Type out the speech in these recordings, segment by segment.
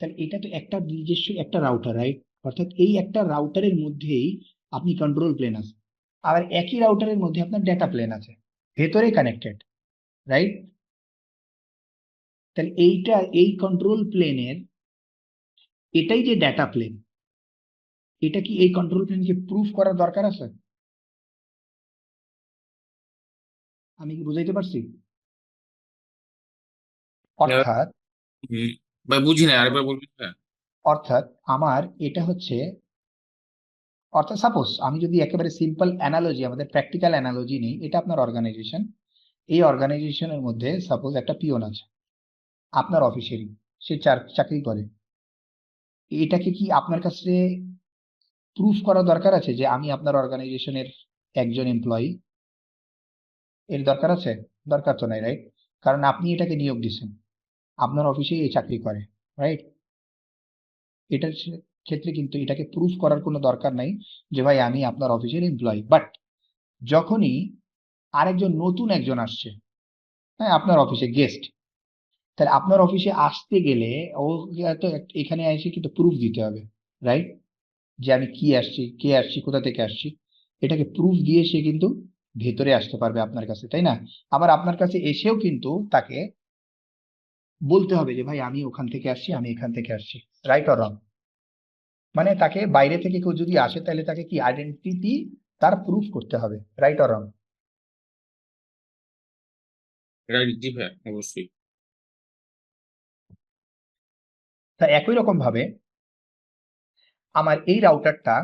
তাহলে এটা তো একটা নিজস্ব একটা রাউটার রাইট অর্থাৎ এই একটা রাউটারের মধ্যেই আপনি কন্ট্রোল প্লেন আছে। আবার একই রাউটারের মধ্যে আপনার ডেটা প্লেন আছে ভেতরে কানেক্টেড রাইট তাহলে এইটা এই কন্ট্রোল প্লেনের এটাই যে ডেটা প্লেন এটা কি এই কন্ট্রোল প্লেনকে প্রুফ করার দরকার আছে? আমি কি বুঝাইতে পারছি? অর্থাৎ ভাই বুঝি না আরেকবার বলবেন হ্যাঁ অর্থাৎ আমার এটা হচ্ছে, অর্থাৎ সাপোজ আমি যদি একেবারে সিম্পল অ্যানালজি আমাদের প্র্যাকটিক্যাল অ্যানালজি নেই, এটা আপনার অর্গানাইজেশন এই অর্গানাইজেশনের মধ্যে সাপোজ একটা পিয়ন আছে, আপনার অফিসেরই সে চাকরি করে। এটাকে কি আপনার কাছে প্রুফ করা দরকার আছে যে আমি আপনার অর্গানাইজেশনের একজন এমপ্লয়ি এর দরকার আছে? দরকার তো নাই রাইট কারণ আপনি এটাকে নিয়োগ দিচ্ছেন আপনার অফিসেই এই চাকরি করে রাইট এটার ক্ষেত্রে কিন্তু এটাকে প্রুফ করার কোনো দরকার নাই যে ভাই আমি আপনার অফিসের এমপ্লয়ি বাট যখনই আরেকজন নতুন একজন আসছে হ্যাঁ আপনার অফিসে গেস্ট তাহলে আপনার অফিসে আসতে গেলে ও তো এখানে এসে কিন্তু প্রুফ দিতে হবে রাইট যে আমি কি আসছি, কে আসছি, কোথা থেকে আসছি, এটাকে প্রুফ দিয়ে সে কিন্তু ভেতরে আসতে পারবে আপনার কাছে, তাই না? আবার আপনার কাছে এসেও কিন্তু তাকে বলতে হবে যে ভাই আমি ওখান থেকে আসছি আমি এখান থেকে আসছি। রাইট অর রং মানে তাকে বাইরে থেকে কেউ যদি আসে তাহলে তাকে কি আইডেন্টিটি তার প্রুফ করতে হবে? রাইট অর রং রাইট জি ভাই অবশ্যই। তা একই রকম ভাবে আমার এই রাউটারটা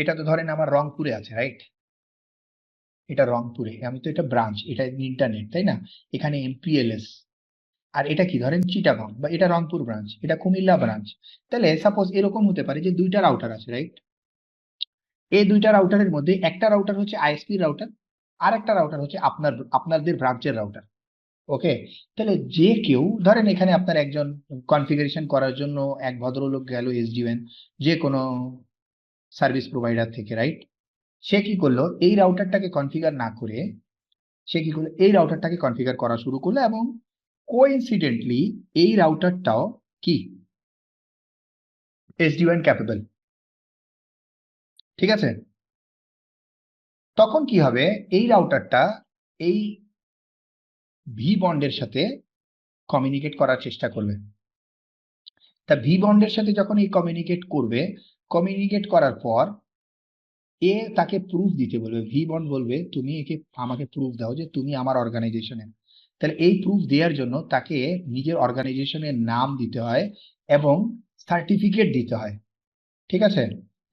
এটা তো ধরেন আমার রংপুরে আছে রাইট এটা রংপুরে আমি তো এটা ব্রাঞ্চ এটা ইন্টারনেট তাই না? এখানে এমপিএলএস আর এটা কি ধরেন চিটাগং বা এটা রংপুর ব্রাঞ্চ এটা কুমিল্লা ব্রাঞ্চ তাহলে সাপোজ এরকম হতে পারে যে দুইটা রাউটার আছে রাইট এই দুইটা রাউটারের মধ্যে একটা রাউটার হচ্ছে আইএসপি রাউটার আর একটা রাউটার হচ্ছে আপনার, আপনাদের ব্রাঞ্চের রাউটার ওকে তাহলে যে কেউ, ধরেন এখানে আপনার একজন কনফিগারেশন করার জন্য এক ভদ্রলোক গেল এসডিএন যে কোনো সার্ভিস প্রোভাইডার থেকে রাইট সে কি করল? এই রাউটারটাকে কনফিগার না করে, সে কি করল? এই রাউটারটাকে কনফিগার করা শুরু করল এবং কোইন্সিডেন্টলি এই রাউটারটাও কি? এসডিএন ক্যাপেবল ঠিক আছে? তখন কি হবে? এই রাউটারটা এই ভি বন্ডের সাথে কমিউনিকেট করার চেষ্টা করবে। তা ভি বন্ডের সাথে যখন এই কমিউনিকেট করবে কমিউনিকেট করার পর এ তাকে প্রুফ দিতে বলবে। ভি বন্ড বলবে, তুমি একে, আমাকে প্রুফ দাও যে তুমি আমার অর্গানাইজেশনের তাহলে এই প্রুফ দেওয়ার জন্য তাকে নিজের অর্গানাইজেশনের নাম দিতে হয় এবং সার্টিফিকেট দিতে হয়। ঠিক আছে?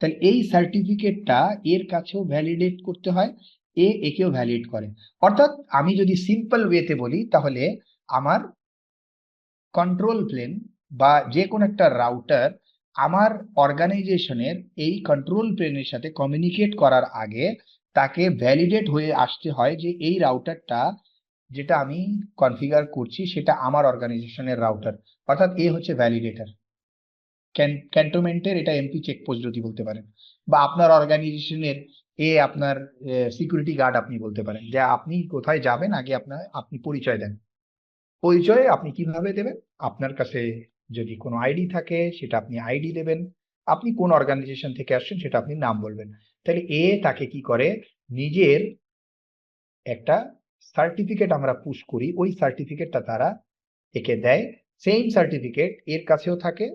তাহলে এই সার্টিফিকেটটা এর কাছেও ভ্যালিডেট করতে হয়, এ একেও ভ্যালিড করে। অর্থাৎ আমি যদি সিম্পল ওয়েতে বলি, তাহলে আমার কন্ট্রোল প্লেন বা যে কোনো একটা রাউটার আমার অর্গানাইজেশনের এই কন্ট্রোল প্লেনের সাথে কমিউনিকেট করার আগে তাকে ভ্যালিডেট হয়ে আসতে হয় যে এই রাউটারটা যেটা আমি কনফিগার করছি সেটা আমার অর্গানাইজেশনের রাউটার অর্থাৎ এ হচ্ছে ভ্যালিডেটর ক্যান্টনমেন্টের এটা এমপি চেকপোস্ট যদি বলতে পারেন, বা আপনার অর্গানাইজেশনের এ আপনার সিকিউরিটি গার্ড আপনি বলতে পারেন, যে আপনি কোথায় যাবেন আগে আপনার, আপনি পরিচয় দেন। পরিচয় আপনি কীভাবে দেবেন? আপনার কাছে যদি কোনো আইডি থাকে, সেটা আপনি আইডি দেবেন। আপনি কোন অর্গানাইজেশন থেকে আসছেন, সেটা আপনি নাম বলবেন। তাহলে এ তাকে কি করে? নিজের একটা সার্টিফিকেট আমরা পুশ করি, ওই সার্টিফিকেটটা তারা একে দেয়। সেম সার্টিফিকেট এর কাছেও থাকে,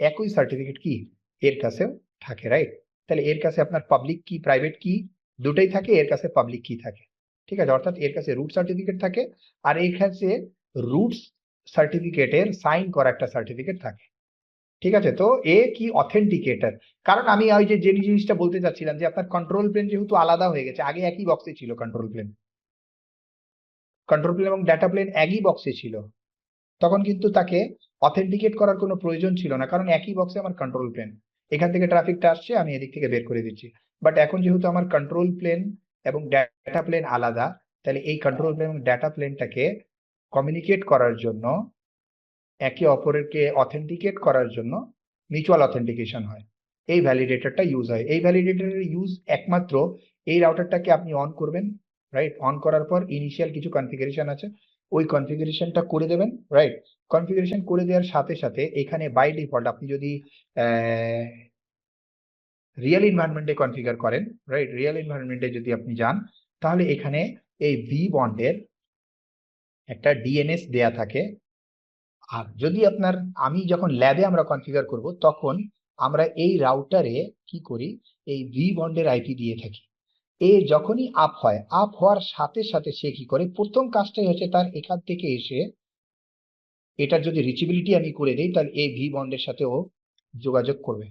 একই সার্টিফিকেট কি? এর কাছেও থাকে রাইট তাহলে এর কাছে আপনার পাবলিক কি প্রাইভেট কি? দুটোই থাকে, এর কাছে পাবলিক কি থাকে? ঠিক আছে? অর্থাৎ এর কাছে রুট সার্টিফিকেট থাকে আর এর কাছে রুটস সার্টিফিকেটের সাইন করা একটা সার্টিফিকেট থাকে। ঠিক আছে? তো এ কি অথেন্টিকেটর কারণ আমি ওই যে জিনিসটা বলতে চাচ্ছিলাম যে, আপনার কন্ট্রোল প্লেন যেহেতু আলাদা হয়ে গেছে, আগে একই বক্সে ছিল কন্ট্রোল প্লেন কন্ট্রোল প্লেন এবং ডাটা প্লেন একই বক্সে ছিল। তখন কিন্তু তাকে অথেন্টিকেট করার কোনো প্রয়োজন ছিল না, কারণ একই বক্সে আমার কন্ট্রোল প্লেন এখান থেকে ট্রাফিকটা আসছে, আমি এদিক থেকে বের করে দিচ্ছি। বাট এখন যেহেতু আমার কন্ট্রোল প্লেন এবং ডাটা প্লেন আলাদা, তাহলে এই কন্ট্রোল প্লেন এবং ডাটা প্লেনটাকে কমিউনিকেট করার জন্য, একে অপরেরকে অথেন্টিকেট করার জন্য মিউচুয়াল অথেন্টিকেশন হয়। এই ভ্যালিডেটরটা ইউজ হয়। এই ভ্যালিডেটরের ইউজ একমাত্র এই রাউটারটাকে আপনি অন করবেন। রাইট অন করার পর ইনিশিয়াল কিছু কনফিগারেশন আছে। ওই কনফিগারেশনটা করে দেবেন রাইট কনফিগারেশন করে দেওয়ার সাথে সাথে এখানে বাই ডিফল্ট আপনি যদি রিয়েল এনভায়রনমেন্টে কনফিগার করেন রাইট রিয়েল এনভায়রনমেন্টে যদি আপনি যান, তাহলে এখানে এই ভি বন্ডের একটা ডিএনএস দেয়া থাকে। আর যদি আপনার, আমি যখন ল্যাবে আমরা কনফিগার করব, তখন আমরা এই রাউটারে কি করি? এই ভি বন্ডের আইপি দিয়ে থাকি। এ যখনই আপ হয়, আপ হওয়ার সাথে সাথে সে কি করে? প্রথম কাজটাই হচ্ছে তার এখান থেকে এসে এটার যদি রিচেবিলিটি আমি করে দিই, তাহলে এই ভি বন্ডের সাথে ও যোগাযোগ করবে।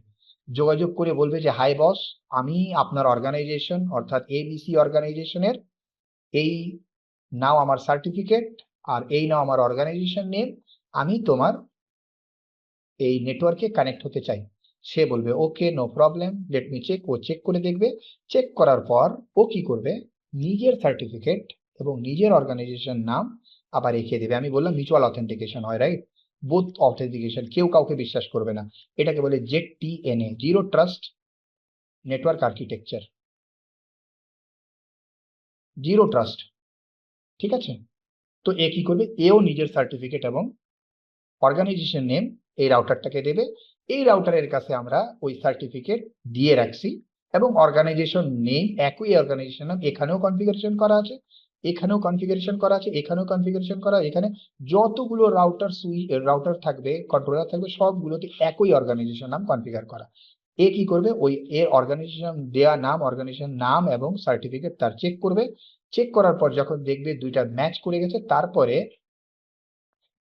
যোগাযোগ করে বলবে যে হাই বস আমি আপনার অর্গানাইজেশন অর্থাৎ এবিসি অর্গানাইজেশনের এই নাও আমার সার্টিফিকেট আর এই নাও আমার অর্গানাইজেশন নেম আমি তোমার এই নেটওয়ার্কে কানেক্ট হতে চাই। সে বলবে, okay no problem let me check ও চেক করে দেখবে চেক করার পর ও কি করবে? নিজের সার্টিফিকেট এবং নিজের অর্গানাইজেশন নাম আবার রেখে দেবে। আমি বললাম মিউচুয়াল অথেন্টিকেশন হয় রাইট বোথ অথেন্টিকেশন কেউ কাউকে বিশ্বাস করবে না। এটাকে বলে Z T N A zero trust network architecture zero trust ঠিক আছে? তো এ কি করবে? এও নিজের সার্টিফিকেট এবং অর্গানাইজেশন নেম এই রাউটারটাকে দেবে। এই রাউটারের কাছে আমরা ওই সার্টিফিকেট দিয়ে রাখছি এবং অর্গানাইজেশন নেম একই অর্গানাইজেশন এখানেও কনফিগারেশন করা আছে, এখানেও কনফিগারেশন করা আছে, এখানেও কনফিগারেশন করা এখানে যতগুলো রাউটার সুই রাউটার থাকবে কন্ট্রোলার থাকবে, সবগুলোতে একই অর্গানাইজেশন নাম কনফিগার করা। এ কি করবে? ওই এর অর্গানাইজেশন দেয়া নাম অর্গানাইজেশন নাম এবং সার্টিফিকেট তার চেক করবে। চেক করার পর যখন দেখবে দুইটা ম্যাচ করে গেছে, তারপরে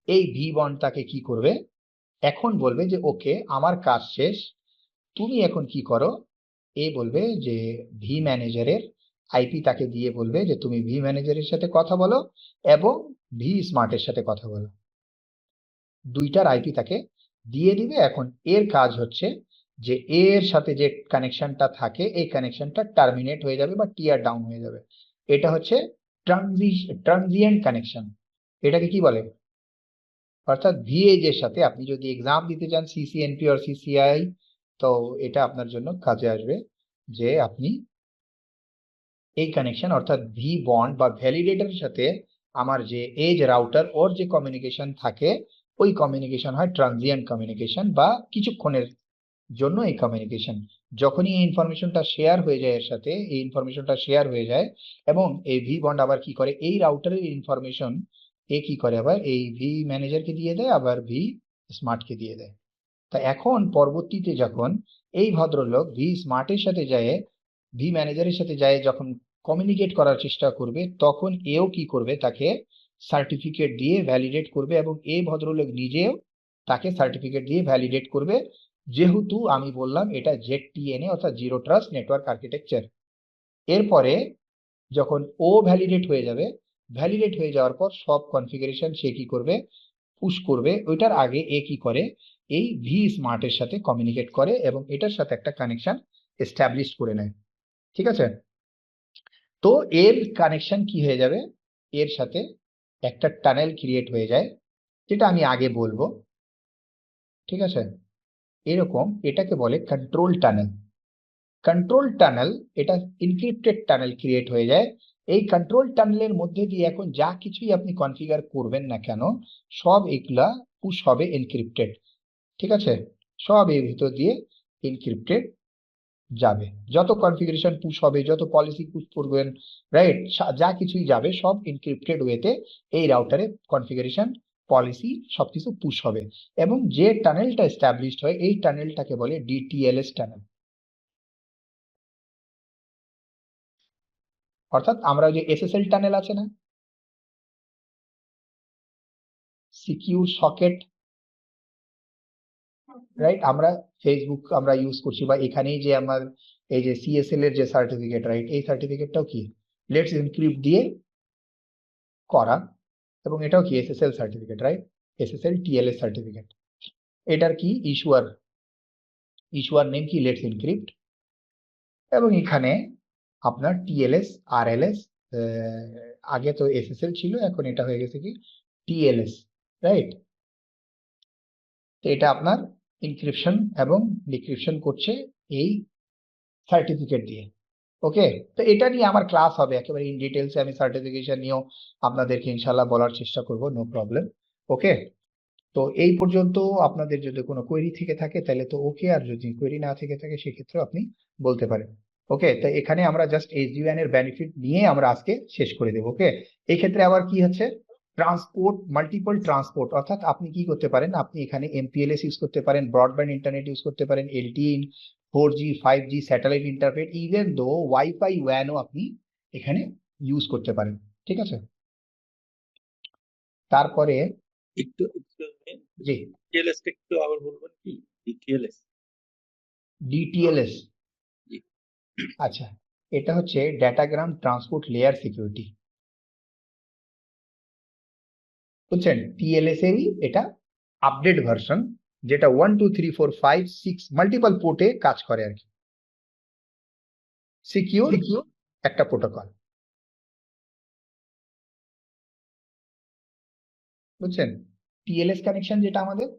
এই ভি বন্ড তাকে কি করবে? এখন বলবে যে, ওকে, আমার কাজ শেষ। তুমি এখন কি করো? এ বলবে যে ভি ম্যানেজারের আইপি তাকে দিয়ে বলবে যে, তুমি ভি ম্যানেজারের সাথে কথা বলো এবং ভি স্মার্টের সাথে কথা বলো। দুইটার আইপি তাকে দিয়ে দিবে। এখন এর কাজ হচ্ছে যে, এর সাথে যে কানেকশনটা থাকে, এই কানেকশনটা টার্মিনেট হয়ে যাবে বা টিয়ার ডাউন হয়ে যাবে। এটা হচ্ছে ট্রানজিয়েন্ট কানেকশন এটাকে কি বলে? অর্থাৎ ভিএজ এর সাথে আপনি যদি এক্সাম দিতে চান সিসিএনপি আর সিসিআই তো এটা আপনার জন্য কাজে আসবে যে আপনি এই কানেকশন অর্থাৎ ভি বন্ড বা ভ্যালিডেটরের সাথে আমার যে এজ রাউটার ওর যে কমিউনিকেশন থাকে, ওই কমিউনিকেশন হয় ট্রানজিয়েন্ট কমিউনিকেশন বা কিছুক্ষণের জন্য এই কমিউনিকেশন যখনই এই ইনফরমেশনটা শেয়ার হয়ে যায় এর সাথে, এই ইনফরমেশনটা শেয়ার হয়ে যায় এবং এই ভি বন্ড আবার কি করে? এই রাউটারের ইনফরমেশন এ কি করে? আবার এই ভি ম্যানেজারকে দিয়ে দেয়, আবার ভি স্মার্টকে দিয়ে দেয়। তা এখন পরবর্তীতে যখন এই ভদ্রলোক ভি স্মার্টের সাথে যায় ভি ম্যানেজারের সাথে যায় যখন কমিউনিকেট করার চেষ্টা করবে, তখন এও কি করবে? তাকে সার্টিফিকেট দিয়ে ভ্যালিডেট করবে এবং এই ভদ্রলোক নিজেও তাকে সার্টিফিকেট দিয়ে ভ্যালিডেট করবে। যেহেতু আমি বললাম এটা জেড টিএনএ অর্থাৎ জিরো ট্রাস্ট নেটওয়ার্ক আর্কিটেকচার এরপরে যখন ও ভ্যালিডেট হয়ে যাবে ভ্যালিডেট হয়ে যাওয়ার পর সব কনফিগারেশন সে কি করবে? পুশ করবে। ওইটার আগে এ কি করে? এই ভি স্মার্টের সাথে কমিউনিকেট করে এবং এটার সাথে একটা কানেকশন এস্টাবলিশ করে নেয়। ঠিক আছে? তো এর কানেকশন কি হয়ে যাবে? এর সাথে একটা টানেল ক্রিয়েট হয়ে যায়, যেটা আমি আগে বলব। ঠিক আছে? এরকম এটাকে বলে কন্ট্রোল টানেল কন্ট্রোল টানেল এটা ইনক্রিপ্টেড টানেল ক্রিয়েট হয়ে যায়। এই কন্ট্রোল টানেলের মধ্যে দিয়ে এখন যা কিছুই আপনি কনফিগার করবেন না কেন, সব এগুলা পুশ হবে এনক্রিপ্টেড ঠিক আছে? সব এর ভিতর দিয়ে এনক্রিপ্টেড যাবে। যত কনফিগারেশন পুশ হবে, যত পলিসি পুশ করবেন রাইট যা কিছুই যাবে, সব এনক্রিপ্টেড ওয়েতে এই রাউটারে কনফিগারেশন পলিসি সবকিছু পুশ হবে। এবং যে টানেলটা এস্টাবলিশড হয়, এই টানেলটাকে বলে ডিটিএলএস টানেল। অর্থাৎ আমরা যে এসএসএল টানেল আছে না? সিকিউর সকেট রাইট আমরা ফেসবুক আমরা ইউজ করছি বা এখানেই যে আমার এই যে সিএসএল এর যে সার্টিফিকেট রাইট এই সার্টিফিকেটটাও কি? লেটস এনক্রিপ্ট দিয়ে করা এবং এটাও কি? SSL certificate right SSL TLS certificate এটার কি? ইস্যুয়ার ইস্যুয়ার নেম কি? লেটস এনক্রিপ্ট এবং এখানে আপনার টিএলএস, আরএলএস আগে তো এসএসএল ছিল, এখন এটা হয়ে গেছে কি? TLS, right? তো এটা আপনার ইনক্রিপশন এবং ডিক্রিপশন করছে এই সার্টিফিকেট দিয়ে, ওকে? তো এটা নিয়ে আমার ক্লাস হবে, একেবারে ইন ডিটেলসে আমি সার্টিফিকেশন নিয়েও আপনাদেরকে ইনশাল্লাহ বলার চেষ্টা করব নো প্রবলেম ওকে? তো এই পর্যন্ত আপনাদের যদি কোনো কোয়েরি থেকে থাকে, তাহলে তো ওকে আর যদি কোয়েরি না থেকে থাকে সেক্ষেত্রে আপনি বলতে পারেন। ওকে তো এখানে আমরা জাস্ট এইচডিওয়ান এর বেনিফিট নিয়ে আমরা আজকে শেষ করে দেবো ওকে এই ক্ষেত্রে আবার কি হচ্ছে? ট্রান্সপোর্ট মাল্টিপল ট্রান্সপোর্ট অর্থাৎ আপনি কি করতে পারেন? আপনি এখানে এমপিএলএস ইউজ করতে পারেন ব্রডব্যান্ড ইন্টারনেট ইউজ করতে পারেন LTE four G five G satellite internet even though wifi ওয়ানও আপনি এখানে ইউজ করতে পারেন ঠিক আছে? তারপরে একটু জি। ডিটিএলএস একটু আবার বলবেন কি? ডিটিএলএস ডিটিএলএস জি। আচ্ছা এটা হচ্ছে ডেটাগ্রাম ট্রান্সপোর্ট লেয়ার সিকিউরিটি বুঝছেন? টিএলএস এরই এটা আপডেট ভার্সন যেটা one two three four five six multiple পোর্টে কাজ করে আর কি। সিকিউর একটা প্রোটোকল বুঝছেন? টিএলএস কানেকশন যেটা আমাদের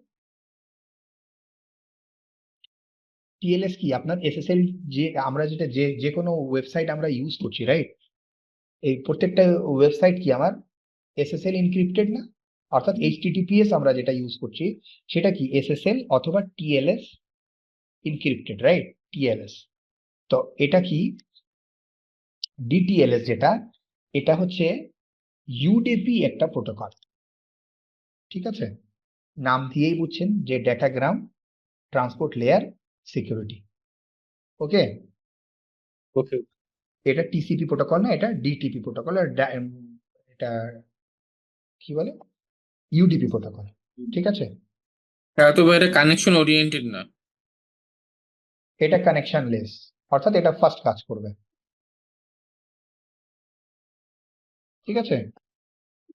টিএলএস কি? আপনার এসএসএল যে আমরা যেটা যে যে কোনো ওয়েবসাইট আমরা ইউজ করছি রাইট এই প্রত্যেকটা ওয়েবসাইট কি আমার? এসএসএল ইনক্রিপ্টেড না? অর্থাৎ এইচটিটিপিএস আমরা যেটা ইউজ করছি সেটা কি? এসএসএল অথবা টিএলএস ইনক্রিপ্টেড রাইট টিএলএস তো এটা কি? ডিটিএলএস যেটা এটা হচ্ছে ইউডিপি একটা প্রোটোকল ঠিক আছে? নাম দিয়েই বুঝছেন যে datagram transport layer security okay okay এটা টিসিপি প্রোটোকল না এটা ডিটিপি প্রোটোকল আর এটা কি বলে? ইউডিপি প্রোটোকল ঠিক আছে? হ্যাঁ তো এটা কানেকশন ওরিয়েন্টেড না। এটা কানেকশন লেস অর্থাৎ এটা ফার্স্ট কাজ করবে। ঠিক আছে?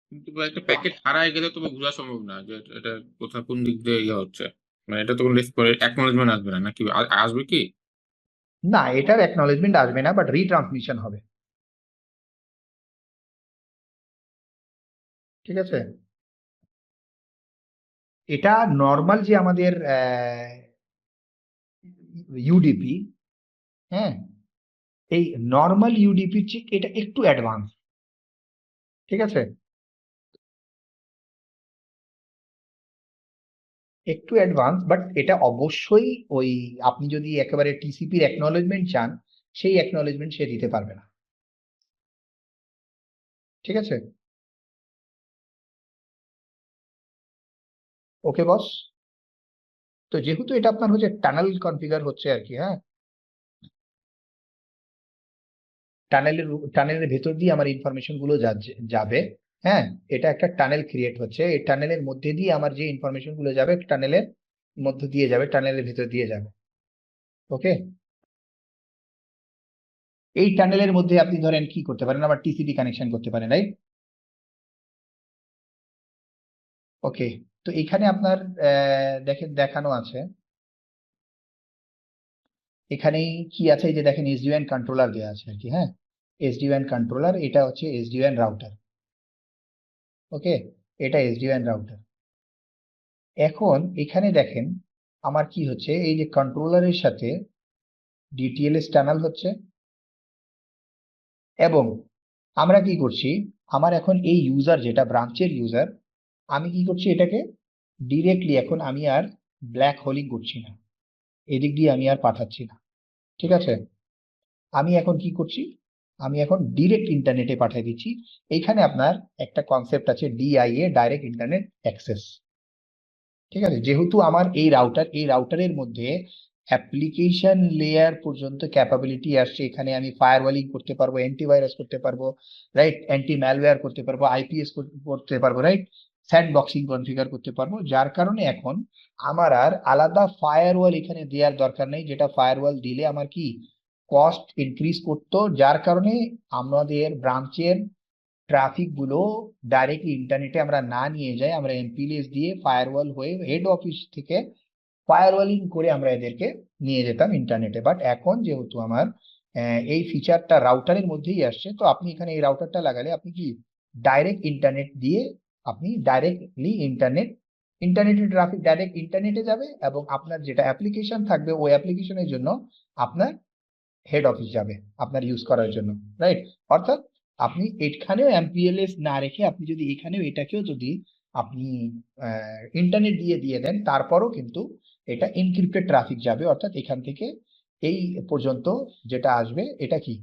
কিন্তু একটা প্যাকেট হারায় গেলে তো বোঝা সম্ভব না যে এটা কোথাও কোন দিক দিয়ে ইয়ে হচ্ছে। মানে এটা তো কোনো অ্যাকনোলেজমেন্ট আসবে না, নাকি? আসবে কি? না, এটার অ্যাকনলেজমেন্ট আসবে না বাট রিট্রান্সমিশন হবে। ঠিক আছে? এটা নর্মাল যে আমাদের ইউডিপি হ্যাঁ? এই নর্মাল ইউডিপি চেয়ে এটা একটু অ্যাডভান্স ঠিক আছে? একটু অ্যাডভান্স বাট এটা অবশ্যই ওই আপনি যদি একেবারে টিসিপির অ্যাকনলেজমেন্ট চান, সেই অ্যাকনলেজমেন্ট সে দিতে পারবে না। ঠিক আছে? ওকে বস তো যেহেতু এটা আপনার হচ্ছে টানেল কনফিগার হচ্ছে আর কি হ্যাঁ? টানেলের টানেলের ভেতর দিয়ে আমার ইনফরমেশনগুলো যাবে। হ্যাঁ এটা একটা টানেল ক্রিয়েট হচ্ছে। এই টানেলের মধ্যে দিয়ে আমার যে ইনফরমেশনগুলো যাবে টানেলের মধ্যে দিয়ে যাবে টানেলের ভেতর দিয়ে যাবে। ওকে এই টানেলের মধ্যে আপনি ধরেন কি করতে পারেন? আবার টিসিপি কানেকশন করতে পারেন রাইট ওকে তো এখানে আপনার দেখেন, দেখানো আছে। এখানে কি আছে? যে দেখেন এসডিওএন কন্ট্রোলার দেওয়া আছে আর কি হ্যাঁ? এসডিওএন কন্ট্রোলার এটা হচ্ছে এসডিওএন রাউটার ওকে? এটা এসডিওএন রাউটার এখন এখানে দেখেন আমার কি হচ্ছে? এই যে কন্ট্রোলারের সাথে ডিটিএলএস টানেল হচ্ছে। এবং আমরা কি করছি? আমার এখন এই ইউজার যেটা ব্রাঞ্চের ইউজার আমি কি করছি এটাকে? ডিরেক্টলি এখন আমি আর ব্ল্যাক হোলিং করছি না। এদিক দিয়ে আমি আর পাঠাচ্ছি না। ঠিক আছে? আমি এখন কি করছি? আমি এখন ডিরেক্ট ইন্টারনেটে পাঠিয়ে দিচ্ছি। এইখানে আপনার একটা কনসেপ্ট আছে ডিআইএ ডাইরেক্ট ইন্টারনেট অ্যাক্সেস ঠিক আছে? যেহেতু আমার এই রাউটার এই রাউটারের মধ্যে অ্যাপ্লিকেশন লেয়ার পর্যন্ত ক্যাপাবিলিটি আসছে। এখানে আমি ফায়ারওয়ালিং করতে পারব অ্যান্টিভাইরাস করতে পারব রাইট অ্যান্টি ম্যালওয়্যার করতে পারব আইপিএস করতে পারব রাইট স্যান্ড বক্সিং কনফিগার করতে পারব। যার কারণে এখন আমার আর আলাদা ফায়ারওয়াল এখানে দেওয়ার দরকার নেই। যেটা ফায়ারওয়াল দিলে আমার কি কস্ট ইনক্রিজ করতো, যার কারণে আমাদের ব্রাঞ্চের ট্রাফিকগুলো ডাইরেক্টলি ইন্টারনেটে আমরা না নিয়ে যাই, আমরা এমপিএলএস দিয়ে ফায়ারওয়াল হয়ে হেড অফিস থেকে ফায়ারওয়ালিং করে আমরা এদেরকে নিয়ে যেতাম ইন্টারনেটে বাট এখন যেহেতু আমার এই ফিচারটা রাউটারের মধ্যেই আসছে, তো আপনি এখানে এই রাউটারটা লাগালে আপনি কি ডাইরেক্ট ইন্টারনেট দিয়ে আপনি ডাইরেক্টলি ইন্টারনেট ইন্টারনেটের ট্রাফিক ডাইরেক্ট ইন্টারনেটে যাবে এবং আপনার যেটা অ্যাপ্লিকেশন থাকবে, ওই অ্যাপ্লিকেশনের জন্য আপনার হেড অফিস যাবে আপনার ইউজ করার জন্য রাইট অর্থাৎ আপনি এখানেও এমপিএলএস না রেখে আপনি যদি এখানেও এটাকেও যদি আপনি ইন্টারনেট দিয়ে দিয়ে দেন, তারপরও কিন্তু এটা এনক্রিপ্টেড ট্রাফিক যাবে। অর্থাৎ এখান থেকে এই পর্যন্ত যেটা আসবে, এটা কি?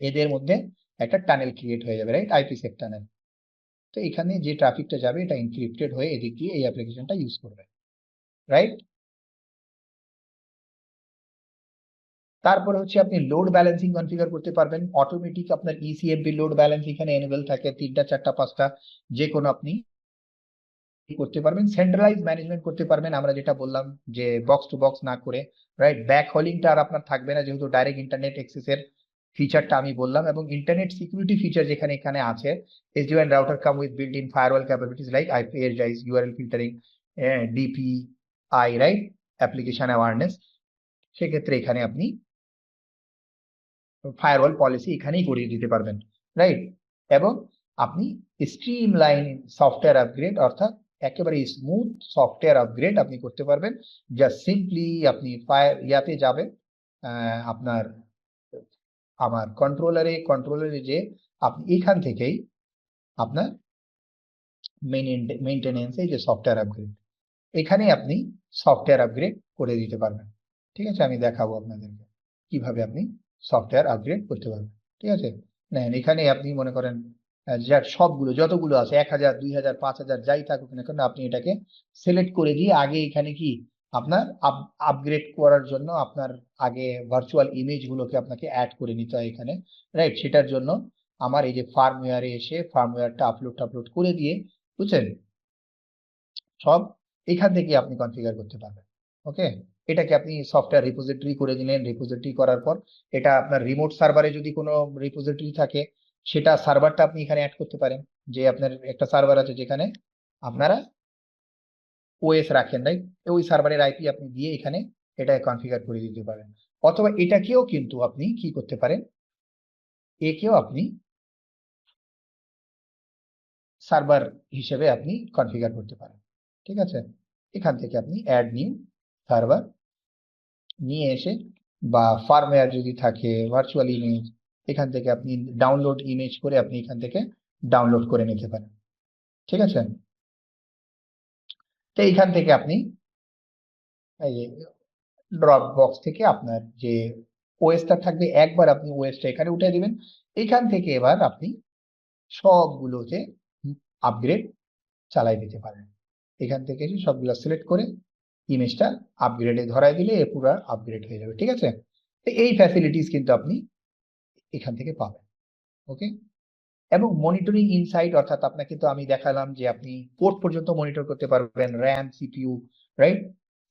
এদের মধ্যে একটা টানেল ক্রিয়েট হয়ে যাবে রাইট আইপিসেক টানেল তো এখানে যে ট্রাফিকটা যাবে, এটা এনক্রিপ্টেড হয়ে এদিক দিয়ে এই অ্যাপ্লিকেশনটা ইউজ করবে রাইট তারপরে হচ্ছে আপনি লোড ব্যালেন্সিং কনফিগার করতে পারবেন অটোমেটিক আপনার ইসিএমপি লোড ব্যালেন্স এখানে এনেবল থাকে তিনটা চারটা পাঁচটা যে কোনো আপনি করতে পারবেন সেন্ট্রালাইজ ম্যানেজমেন্ট করতে পারবেন আমরা যেটা বললাম যে বক্স টু বক্স না করে রাইট ব্যাক হলিংটা আর আপনার থাকবে না যেহেতু ডাইরেক্ট ইন্টারনেট এক্সেসের ফিচারটা আমি বললাম এবং ইন্টারনেট সিকিউরিটি ফিচার যেখানে এখানে আছে SD-WAN router come with built-in firewall capabilities like IP edge, URL filtering, eh, DPI, right? Application awareness. সেক্ষেত্রে এখানে আপনি ফায়ারওয়াল পলিসি এখানেই করিয়ে দিতে পারবেন রাইট এবং আপনি স্ট্রিম লাইন সফটওয়্যার আপগ্রেড অর্থাৎ একেবারে স্মুথ সফটওয়্যার আপগ্রেড আপনি করতে পারবেন। জাস্ট সিম্পলি আপনি ফায়ার ইয়াতে যাবেন আপনার, আমার কন্ট্রোলারে কন্ট্রোলারে যে আপনি এখান থেকেই আপনার মেইনটেনেন্স এই যে সফটওয়্যার আপগ্রেড এখানে আপনি সফটওয়্যার আপগ্রেড করে দিতে পারবেন। ঠিক আছে? আমি দেখাবো আপনাদেরকে কীভাবে আপনি সফটওয়্যার আপগ্রেড করতে পারবেন ঠিক আছে? নেন এখানে আপনি মনে করেন আহ, যা সবগুলো যতগুলো আছে এক হাজার দুই হাজার পাঁচ হাজার যাই থাকুক না কেন আপনি এটাকে সিলেক্ট করে দিয়ে আগে এখানে কি আপনার আপগ্রেড করার জন্য আপনার আগে ভার্চুয়াল ইমেজ গুলোকে আপনাকে অ্যাড করে নিতে হয় এখানে রাইট সেটার জন্য আমার এই যে ফার্মওয়্যারে এসে ফার্মওয়্যারটা আপলোড টাপলোড করে দিয়ে বুঝছেন? সব এখান থেকে আপনি কনফিগার করতে পারবেন। ওকে? এটাকে আপনি সফটওয়্যার রিপোজিটরি করে দিলেন। রিপোজিটরি করার পর এটা আপনার রিমোট সার্ভারে যদি কোনো রিপোজিটরি থাকে, সেটা সার্ভারটা আপনি এখানে অ্যাড করতে পারেন। যে আপনার একটা সার্ভার আছে যেখানে আপনারা ওএস রাখেন রাইট ওই সার্ভারের আইপি আপনি দিয়ে এখানে এটা কনফিগার করে দিতে পারেন। অথবা এটাকেও কিন্তু আপনি কি করতে পারেন? একেও আপনি সার্ভার হিসেবে আপনি কনফিগার করতে পারেন। ঠিক আছে? এখান থেকে আপনি অ্যাড নিউ সার্ভার নিয়ে এসে বা ফার্মওয়্যার যদি থাকে ভার্চুয়াল ইমেজ এখান থেকে আপনি ডাউনলোড ইমেজ করে আপনি এখান থেকে ডাউনলোড করে নিতে পারেন। ঠিক আছে? তো এইখান থেকে আপনি ড্রপ বক্স থেকে আপনার যে ওয়েস্টটা থাকবে, একবার আপনি ওয়েস্টটা এখানে উঠে দিবেন। এখান থেকে এবার আপনি সবগুলোতে আপগ্রেড চালাই দিতে পারেন। এখান থেকে সবগুলো সিলেক্ট করে ইমেজটা আপগ্রেডে ধরাই দিলে এ পুরো আপগ্রেড হয়ে যাবে, ঠিক আছে? তো এই ফ্যাসিলিটিস কিন্তু আপনি এখান থেকে পাবেন ওকে এবং মনিটরিং ইনসাইট অর্থাৎ আপনাকে তো আমি দেখালাম যে আপনি পোর্ট পর্যন্ত মনিটর করতে পারবেন র্যাম সিপিইউ রাইট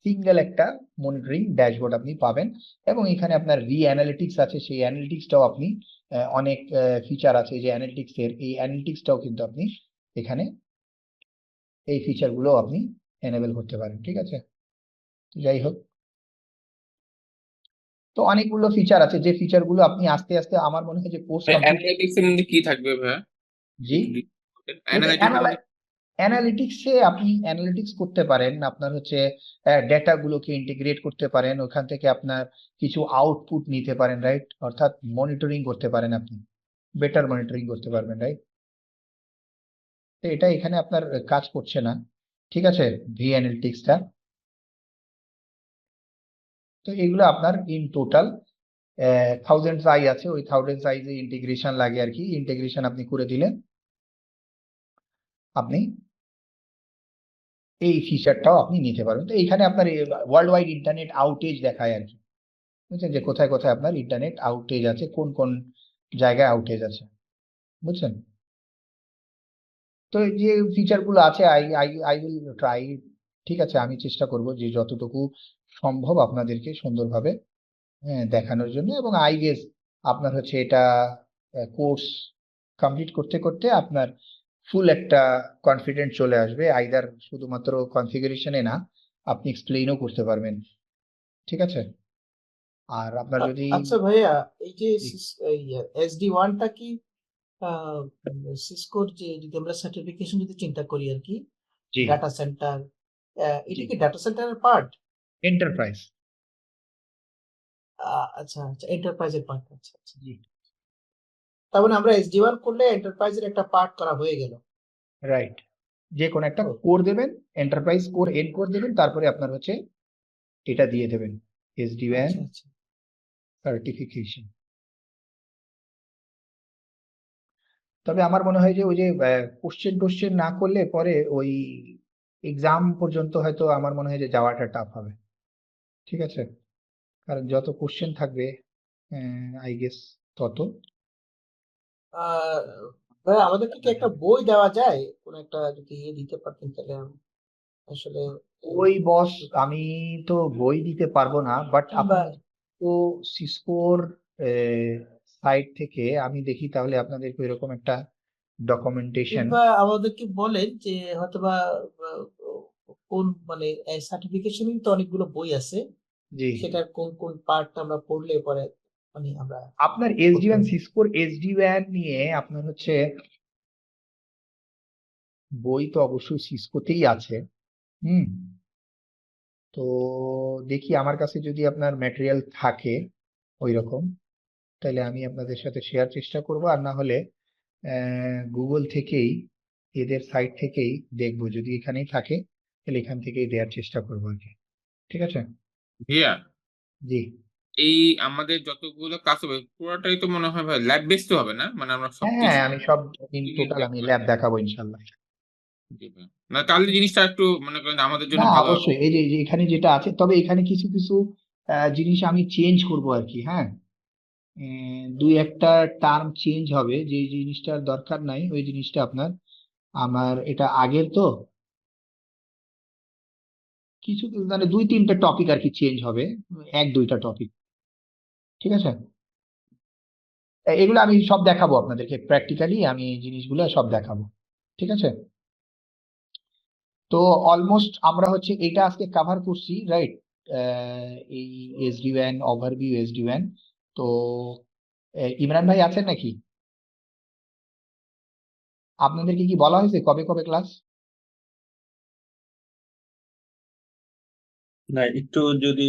সিঙ্গেল একটা মনিটরিং ড্যাশবোর্ড আপনি পাবেন এবং এখানে আপনার ভি অ্যানালিটিক্স আছে, সেই অ্যানালিটিক্সটাও আপনি অনেক ফিচার আছে যে অ্যানালিটিক্স এর এই অ্যানালিটিক্সটাও কিন্তু আপনি এখানে এই ফিচারগুলো আপনি এনেবল করতে পারেন, ঠিক আছে? যাই হোক। তো অনেকগুলো ফিচার আছে যে ফিচারগুলো আপনি আস্তে আস্তে আমার মনে হয় যে কোর্স অ্যানালাইটিক্স এর মধ্যে কি থাকবে ভাইয়া? জি। অ্যানালিটিক্সে আপনি অ্যানালিটিক্স করতে পারেন আপনার হচ্ছে ডেটা গুলোকে ইন্টিগ্রেট করতে পারেন ওখান থেকে আপনার কিছু আউটপুট নিতে পারেন রাইট অর্থাৎ মনিটরিং করতে পারেন আপনি। বেটার মনিটরিং করতে পারবেন রাইট তো এটা এখানে আপনার কাজ করছে না। ঠিক আছে ভি অ্যানালিটিক্সটা তো এগুলো আপনার ইন টোটাল থাউজেন্ড সাইজ আছে। ওই থাউজেন্ড সাইজে ইন্টিগ্রেশন লাগে আর কি। ইন্টিগ্রেশন আপনি করে দিলেন আপনি এই ফিচারটাও আপনি নিতে পারবেন। তো এইখানে আপনার ওয়ার্ল্ড ওয়াইড ইন্টারনেট আউটেজ দেখায় আর কি। বুঝছেন? যে কোথায় কোথায় আপনার ইন্টারনেট আউটেজ আছে, কোন কোন জায়গায় আউটেজ আছে। বুঝছেন? তো যে ফিচারগুলো আছে I I I will try ঠিক আছে আমি চেষ্টা করব যে যতটুকু সম্ভব আপনাদেরকে সুন্দরভাবে হ্যাঁ, দেখানোর জন্য এবং আই গেস আপনার হচ্ছে এটা কোর্স কমপ্লিট করতে করতে আপনার ফুল একটা কনফিডেন্ট চলে আসবে। আইদার শুধুমাত্র কনফিগারেশনে না আপনি এক্সপ্লেইনও করতে পারবেন। ঠিক আছে? আর আপনার যদি আচ্ছা ভাইয়া এই যে এসডি ওয়ানটা কি সিসকোর যে যদি আমরা সার্টিফিকেশন যদি চিন্তা করি আর কি ডাটা সেন্টার এটা। কি ডাটা সেন্টারের পার্ট এন্টারপ্রাইজ আচ্ছা আচ্ছা এন্টারপ্রাইজের পার্ট আচ্ছা আচ্ছা। জি। তার মানে আমরা এসডি ওয়ান করলে এন্টারপ্রাইজের একটা পার্ট করা হয়ে গেল। রাইট যে কোনো একটা কোর দেবেন এন্টারপ্রাইজ কোর এন কোর দেবেন তারপরে আপনার হচ্ছে এটা দিয়ে দেবেন এসডি ওয়ান সার্টিফিকেশন তবে আমার মনে হয় যে ওই যে কোশ্চেন টোশ্চেন না করলে পরে ওই এক্সাম পর্যন্ত হয়তো আমার মনে হয় যে যাওয়াটা টাফ হবে। ঠিক আছে? কারণ যত কোশ্চেন থাকবে আই গেস তত। ভাই আমাদেরকে কি একটা বই দেওয়া যায়। কোন একটা যদি ইয়ে দিতে পারতেন তাহলে আসলে ওই বস আমি তো বই দিতে পারব না বাট তো সিসকোর সাইট থেকে আমি দেখি তাহলে আপনাদেরকে এরকম একটা ডকুমেন্টেশন আমাদেরকে বলেন যে হয়তোবা কোন মানে সার্টিফিকেশনের তো অনেকগুলো বই আছে। জি। সেটার কোন কোন পার্ট আমরা পড়লে পরে মানে আমরা আপনার এসডি ওয়ান। সিসকোর এসডি ওয়ান নিয়ে আপনার হচ্ছে বই তো অবশ্যই সিসকোতেই আছে। হুম। তো দেখি আমার কাছে যদি আপনার ম্যাটেরিয়াল থাকে ওই রকম তাহলে আমি আপনাদের সাথে শেয়ার চেষ্টা করব। আর না হলে গুগল থেকেই এদের সাইট থেকেই দেখব। যদি এখানেই থাকে তাহলে এখান থেকেই দেওয়ার চেষ্টা করব আর কি। ঠিক আছে? ভাইয়া জি। এই আমাদের যতগুলো কাজ হবে পুরোটাই তো মনে হয় ভাই ল্যাব বেসড হবে না? মানে আমরা সব হ্যাঁ আমি সব ইন টোটাল আমি ল্যাব দেখাবো ইনশাল্লাহ না তাহলে জিনিসটা একটু মনে করেন আমাদের জন্য ভালো অবশ্যই। এই যে এখানে যেটা আছে তবে এখানে কিছু কিছু জিনিস আমি চেঞ্জ করব আর কি হ্যাঁ? দুই একটা টার্ম চেঞ্জ হবে, যে জিনিসটার দরকার নাই, ওই জিনিসটা আপনার, আমার এটা আগের তো। কিছু মানে দুই তিনটা টপিক আর কি চেঞ্জ হবে, এক দুইটা টপিক ঠিক আছে? এগুলো আমি সব দেখাবো আপনাদেরকে প্র্যাকটিক্যালি আমি জিনিসগুলো সব দেখাবো। ঠিক আছে? তো অলমোস্ট আমরা হচ্ছে এটা আজকে কাভার করছি রাইট এই এসডি ওয়ান ওভারভিউ ওয়ান তো ইমরান ভাই আছেন নাকি? আপনাদেরকে কি বলা হয়েছে কবে কবে ক্লাস? না একটু যদি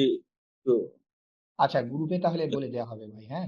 আচ্ছা গ্রুপে তাহলে বলে দেওয়া হবে ভাই হ্যাঁ?